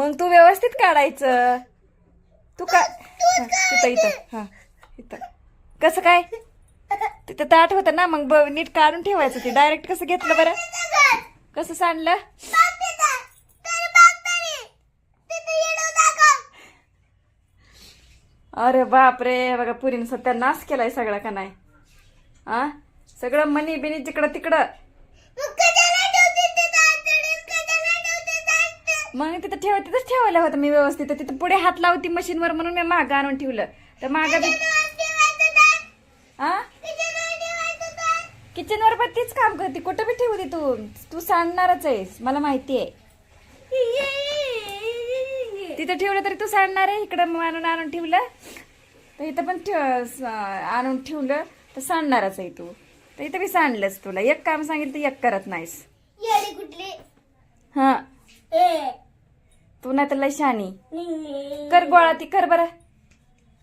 मग तू व्यवस्थित काढायचं. तू का इथं इथं. हा इथं. कसं काय? तिथं ताट होतं ना मग ब- नीट काढून ठेवायचं ते. डायरेक्ट कसं घेतलं बरं? कसं सांडलं? अरे बापरे बघा पुरीने सध्या नाश केलाय सगळा का नाही? आ? सगळं मनी बिनी जिकडं तिकडं मग तिथं ठेव तिथंच ठेवायला होतं मी व्यवस्थित. तिथं पुढे हात लावती मशीनवर म्हणून मी मागं आणून ठेवलं. तर मागं बी हा किचनवर पण तीच काम करते. कुठं बी ठेवू दे तू. तू सांडणारच आहेस. मला माहिती आहे. तिथं ठेवलं तरी तू सांडणार आहे. इकडं आणून आणून ठेवलं. तर इथं पण ठेव आणून ठेवलं. तर सांडणारच आहे तू. तर इथं बी सांडलंच तुला. एक काम सांगितलं तर एक करत नाहीस. कुठली? हा. तू नाही तर लय शानी कर गोळा ती कर बरं.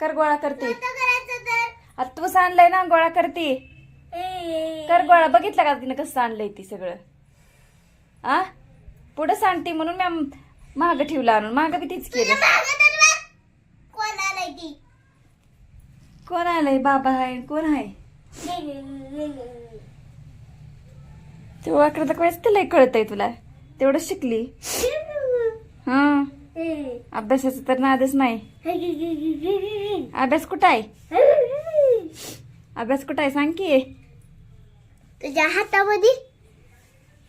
कर गोळा करते. आता तू सांडलंय ना गोळा करते. कर गोळा. बघितलं का तिनं कसं सांडलंय ती सगळं? आ? पुढं सांडते म्हणून मी महाग ठेवलं आणून. महाग बी तीच केलं. कोण आलाय ती? कोण आलंय? बाबा आहे कोण आहे ते वाकडं तर वेळेस लय कळतंय तुला. तेवढं शिकली. हा. अभ्यासाचं तर नादच नाही. अभ्यास कुठं आहे? अभ्यास कुठं आहे? सांग की. तुझ्या हातामध्ये?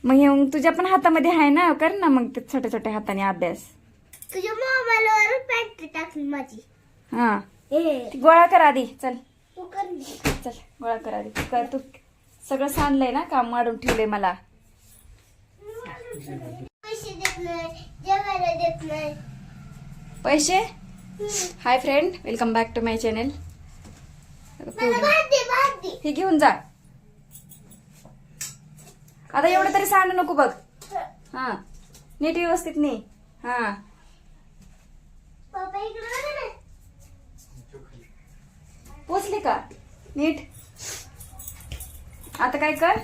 मग हे मग तुझ्या पण हातामध्ये आहे ना? कर ना मग ते छोट्या छोट्या हाताने अभ्यास. तुझ्या मोबाईलवर बॅटरी टाकली माझी. हा. ती गोळा कर आधी. चल. तू कर. चल गोळा कर आधी. कर तू. सगळं सांडलंय ना? काम वाढून ठेवलंय मला. पैसे देत नाही जेवायला देत नाही. पैसे? Hi friend welcome back to my channel मला भात दे भात दे. हे घेऊन जा. आता एवढं तरी सांडू नको बघ. हा. नीट व्यवस्थित नाही हा. पप्पा इकडे बघा ना. पोचली का? नीट. आता काय कर?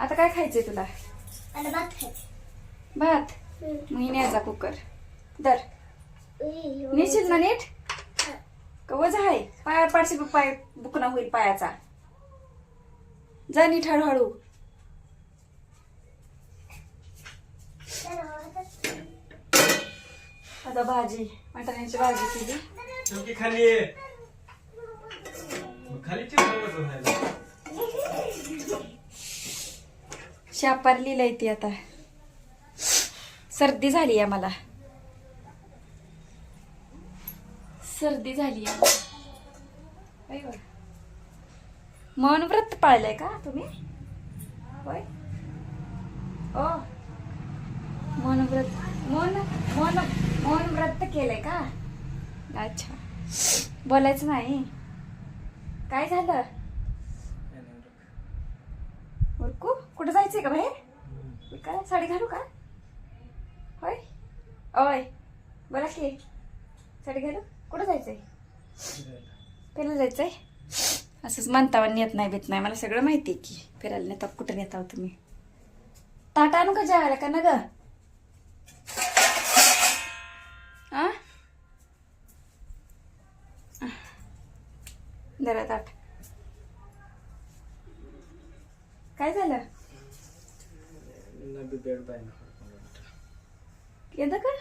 आता काय खायचंय तुला? आणि भात महिन्याचा कुकर. दर. नेशील ना नीट? कवच आहे पाया पाडशी पाय बुकना होईल पायाचा. जा नीट हळूहळू. आता भाजी वाटाण्याची भाजी केली. चौकी खाली. मग खाली शापार लिहिलंय ती आता. सर्दी झाली आहे मला सर्दी झाली आहे मौन व्रत पाळलंय का तुम्ही? होय? ओ. मन व्रत मौन मन मन व्रत केलंय का? अच्छा. बोलायचं नाही. काय झालं? कुठं जायचंय का बाहेर? मी काय साडी घालू का? होय? ओय बोला की. साडी घालू? कुठं जायचंय? फिरायला जायचंय? असंच म्हणतावा नेत नाही भेट नाही. मला सगळं माहिती आहे की फिरायला नेता कुठं नेता हो तुम्ही? ताटा आणू का जेवायला? का ना ग जरा ताट. काय झालं? येतं का.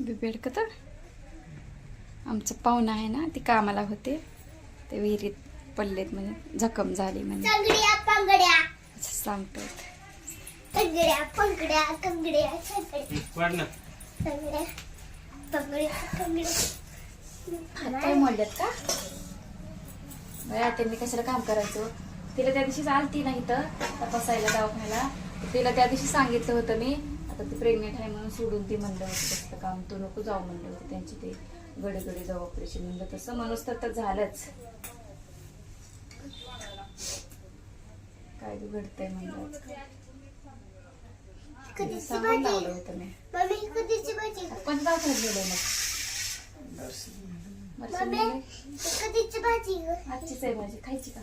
बिबेड का तर आमचं पाहुणं आहे ना ती कामाला होते ते विहिरीत पडलेत म्हणजे जखम झाली म्हणजे कंगड्या पंगड्या पंगड्या कंगड्या कंगड्या वाढ ना. कंगड्या पंगड्या कंगड्या. हात काय मोडल्यात का? बया त्यांनी कशाला काम करायचं? तिला त्या दिवशी आलती ना इथं तपासायला दवाखान्याला. तर तिला त्या दिवशी सांगितलं होतं मी आता ती प्रेग्नेंट आहे म्हणून सोडून ती म्हणलं होतं काम तू नको जाऊ म्हणलं होतं त्यांची ते. गडे गडे जाऊ ऑपरेशन म्हणलं तसं म्हणूस तर तर झालंच. काय घडतंय म्हणलं कधीची सांगून भाजी लावलं होतं मी. मम्मी कधीची भाजी पण काय ठरलेलं मग? मच्छी मम्मी नाही. कधीची भाजी ग? आजचीच आहे भाजी खायची का?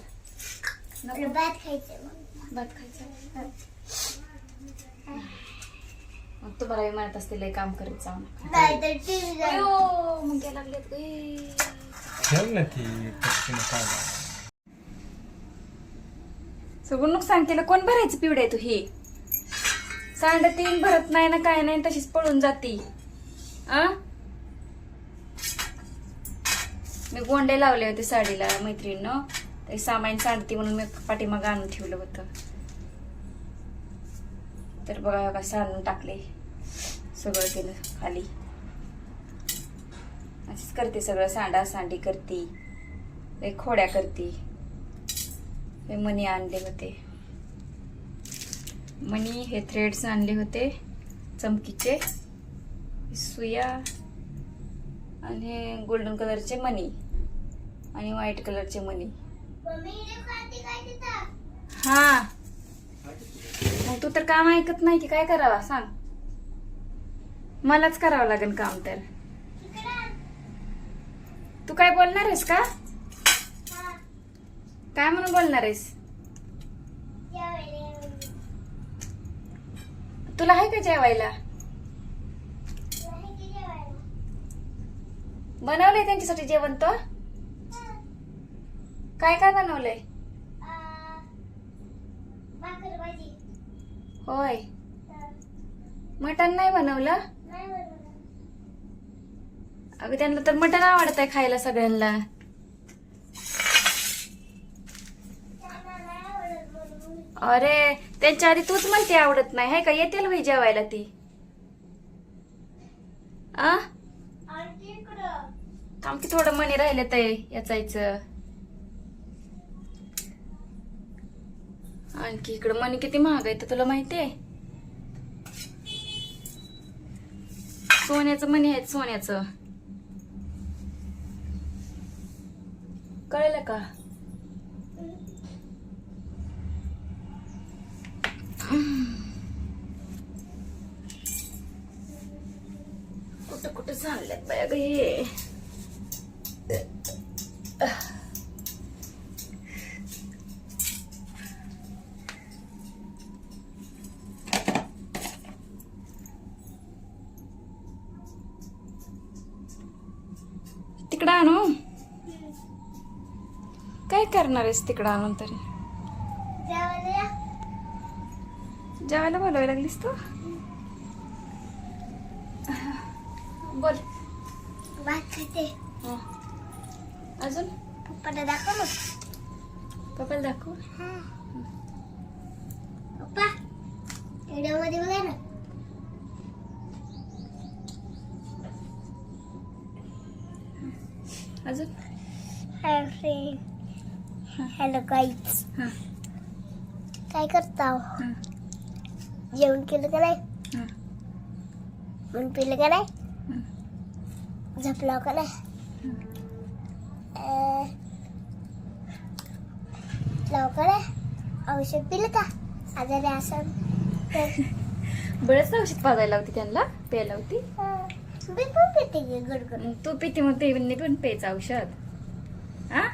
मला नको भात खायचं मग. भात खायचा मग तुम्हाला मी म्हणत असते लय काम करत जाऊ नका नाही तर टीव्ही अयो, मुंग्या लागल्यात गे. ठेव ना ती पटकन खायला. सगळं नुकसान केलं कोण भरायचं पिवडे तू ही? सांड तीन भरत नाही ना काय नाही तशीच पळून जाती. आ? मी गोंडे लावले होते साडीला मैत्रिणीनं. ते सामान सांडती म्हणून मी पाठीमागं आणून ठेवलं होतं. तर बघा का सांडून टाकले. सगळं केलं खाली. अशीच करते सगळं सांडा सांडी करते. खोड्या करते. मनी आणले होते. मनी हे थ्रेड्स आणले होते चमकीचे. सुया आणि गोल्डन कलरचे मनी आणि व्हाईट कलरचे मनी हा. मग तू तर काम ऐकत नाही की काय करावा सांग. मलाच करावं लागेल काम तर. तू काय बोलणार आहेस का? काय म्हणून बोलणार आहेस? तुला आहे का जेवायला? बनवलंय त्यांच्यासाठी जेवण तो. काय काय बनवलंय होय मटण नाही बनवलं. अगं त्यांना तर मटण आवडत आहे खायला सगळ्यांना त्यांना नाही आवडत म्हणून. अरे त्यांच्या आधी तूच म्हणते आवडत नाही हाय का? येतील भाई जेवायला ती. आ? आणखी इकडं. थांब की थोडं मनी राहिले ते याचायचं. आणखी इकडं मनी किती महाग आहे ते तुला माहितीये सोन्याचं मनी आहे सोन्याचं. कळलं का? कुठं कुठं चालल्यात बाया ग हे तिकडं आणू? काय करणार आहेस तिकडं आणून तरी? जेवायला बोलवायला लागलीस तू? बोल. भात खाते. अजून? पप्पाला दाखव ना पप्पाला दाखव. पप्पा व्हिडिओमध्ये बघा ना. अजून? हाय फ्रेंड हॅलो गाईज हां. काय करता जेवण केलं का नाही म्हणून पिलं का नाही. झोपलाव का नाही लाव का नाही औषध पिलं का आजारी असं बरंच औषध पाजायला होती त्यांना प्यायला होती मी पण पिते की गडगड तू पिते मग ते पण प्यायचं औषध हा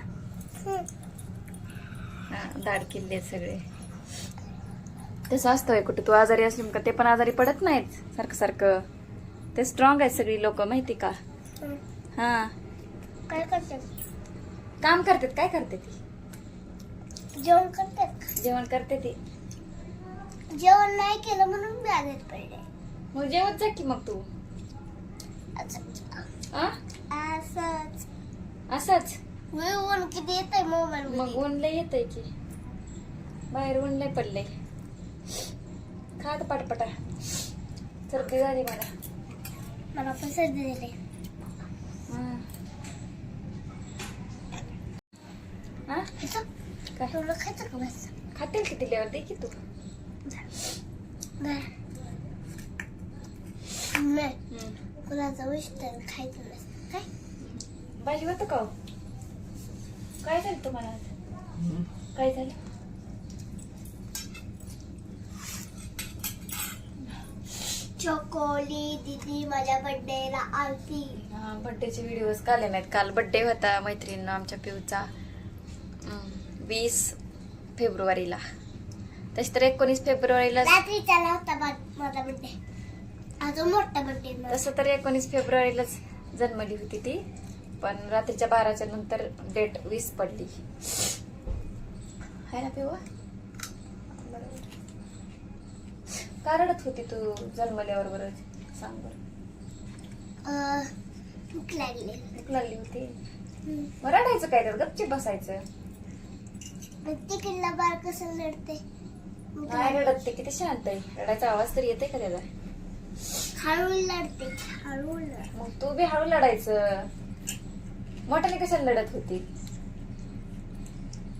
दाढ किल्ले सगळे तसं असतं होय कुठं तू आजारी असली का ते पण आजारी पडत नाहीत. सारखं सारखं. ते स्ट्रॉंग आहेत सगळी लोक माहिती का? हं. काय करते काम करतात काय करते ती? जेवण करते जेवण करते ती. जेवण नाही केलं म्हणून मी आजारी पडले मग जेवत जा की मग तू. असंच. असंच. ऊन किती येत आहे मोबाईल मग ऊन लय येतंय की. बाहेर ऊन लय पडलंय. खा आता पटपटा सर्दी झाली मला मला पण सर्दी झाली. काय? तुला खायचं का बस? खातील किती लेवर दे की तू. कुणाचा विषय खायचं नस काय? भाजी होतं का हो? काय झालं तुम्हाला? काय झालं? चकोली दीदी माझ्या आलती. बड्डेचे व्हिडिओज काले नाहीत. काल बड्डे होता मैत्रिणीनं आमच्या पिऊचा. वीस फेब्रुवारीला. तशी तर एकोणीस फेब्रुवारीला होता माझा अजून मोठा तसं तर एकोणीस फेब्रुवारीलाच जन्मली होती ती. पण रात्रीच्या बाराच्या नंतर डेट वीस पडली. आहे ना पिवा का रडत होती तू जन्मल्यावर बरं सांग बरं. भूक लागली भूक लागली होती. हम्म. मग रडायचं काय तर गपचिप बसायचं. मग तिकडला बाळ कसं लढते भूक नाही लागली. रडत ते किती शांत आहे. रडायचा आवाज तरी येते का त्याचा? हळू लढते हळू मग तू बी हळू लढायचं मोठ्याने कशाला लढत होती?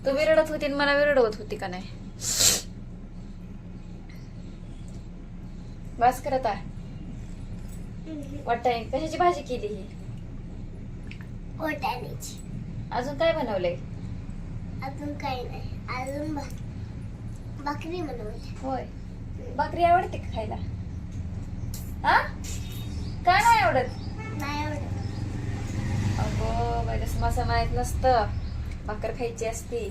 तू बी रडत होती आणि मला बी रडवत होती का नाही? बस करत आहे. वाटाणे कशाची भाजी केली ही? ओटाण्याची अजून काय बनवलंय? अजून काही नाही. अजून भाकरी बनवली. होय. भाकरी आवडते का खायला? हा? काय नाही आवडत? नाही आवडत. अगो बाई तसं माझं माहीत नसतं. भाकर खायची असती.